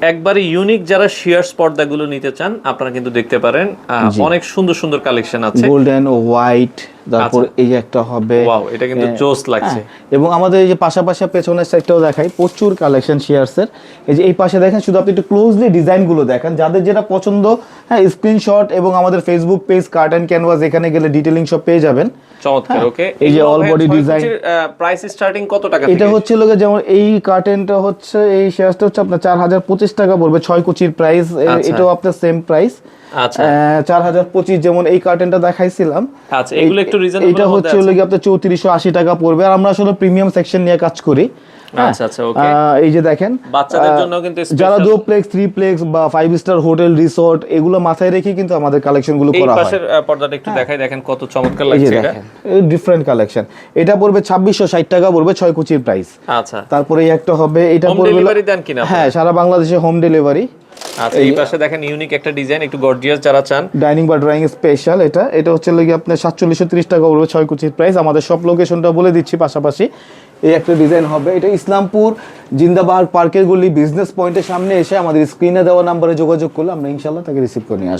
একবারে ইউনিক যারা শিয়ার্স পর্দাগুলো নিতে চান আপনারা কিন্তু দেখতে পারেন আহ, অনেক সুন্দর সুন্দর কালেকশন আছে। গোল্ডেন হোয়াইট তারপর আচ্ছা। এই যে একটা হবে ওয়াও এটা কিন্তু জোস লাগছে। হ্যাঁ, এবং আমাদের এই যে পাশাপাশি পেছনের সাইডটাও দেখাই প্রচুর কালেকশন শেয়ারসের এই যে এই পাশে দেখেন শুধু আপনি একটু ক্লোজলি ডিজাইনগুলো দেখেন। যাদের যেটা পছন্দ হ্যাঁ স্ক্রিনশট এবং আমাদের Facebook page cart and canvas এখানে গেলে ডিটেলিং সব পেয়ে যাবেন। চমৎকার ওকে হ্যাঁ, এই যে all body design। Price starting কত টাকা এটা হচ্ছে লোকে যেমন এই কার্টেনটা হচ্ছে এই শেয়ারটা হচ্ছে আপনার চার হাজার পঁচিশ টাকা পড়বে ছয় কুচির প্রাইস আচ্ছা। এটাও আপনার সেম প্রাইস আচ্ছা। চার হাজার পঁচিশ যেমন এই কার্টেনটা দেখাইছিলাম। আচ্ছা এগুলো একটু রিজনেবল এটা হচ্ছে হলো গিয়ে আপনার চৌত্রিশশো আশি টাকা পড়বে। আর আমরা আসলে প্রিমিয়াম সেকশন নিয়ে কাজ করি। হ্যাঁ, আচ্ছা আচ্ছা ওকে এই যে দেখেন বাচ্চাদের জন্য কিন্তু যারা special- ডুপ্লেক্স থ্রি প্লেক্স বা ফাইভ স্টার হোটেল রিসোর্ট এগুলো মাথায় রেখে কিন্তু আমাদের কালেকশনগুলো করা হয়। পাশের পর্দাটা একটু দেখাই দেখেন কত চমৎকার লাগছে এটা। ডিফারেন্ট কালেকশন এটা পড়বে ছাব্বিশশো ষাট টাকা পড়বে ছয় কুচির প্রাইস আচ্ছা। তারপরে একটা হবে এটা পড়বে ডেলিভারি দেন কিনা হ্যাঁ সারা বাংলাদেশে হোম ডেলিভারি আচ্ছা এই পাশে দেখেন ইউনিক একটা ডিজাইন একটু গর্জিয়াস যারা চান। ডাইনিং বা ড্রয়িং স্পেশাল এটা। এটা হচ্ছে লাগি আপনার সাতচল্লিশশো ত্রিশ টাকা পড়বে ছয় কুচির প্রাইস আমাদের সব লোকেশনটা বলে দিচ্ছি পাশাপাশি। এই একটা ডিজাইন হবে। এটা ইসলামপুর জিন্দাবাহার পার্কের গলি বিজনেস পয়েন্টের সামনে এসে আমাদের স্ক্রিনে দেওয়া নাম্বারে যোগাযোগ করলে আমরা ইনশাল্লাহ তাকে রিসিভ করে নিয়ে আসব।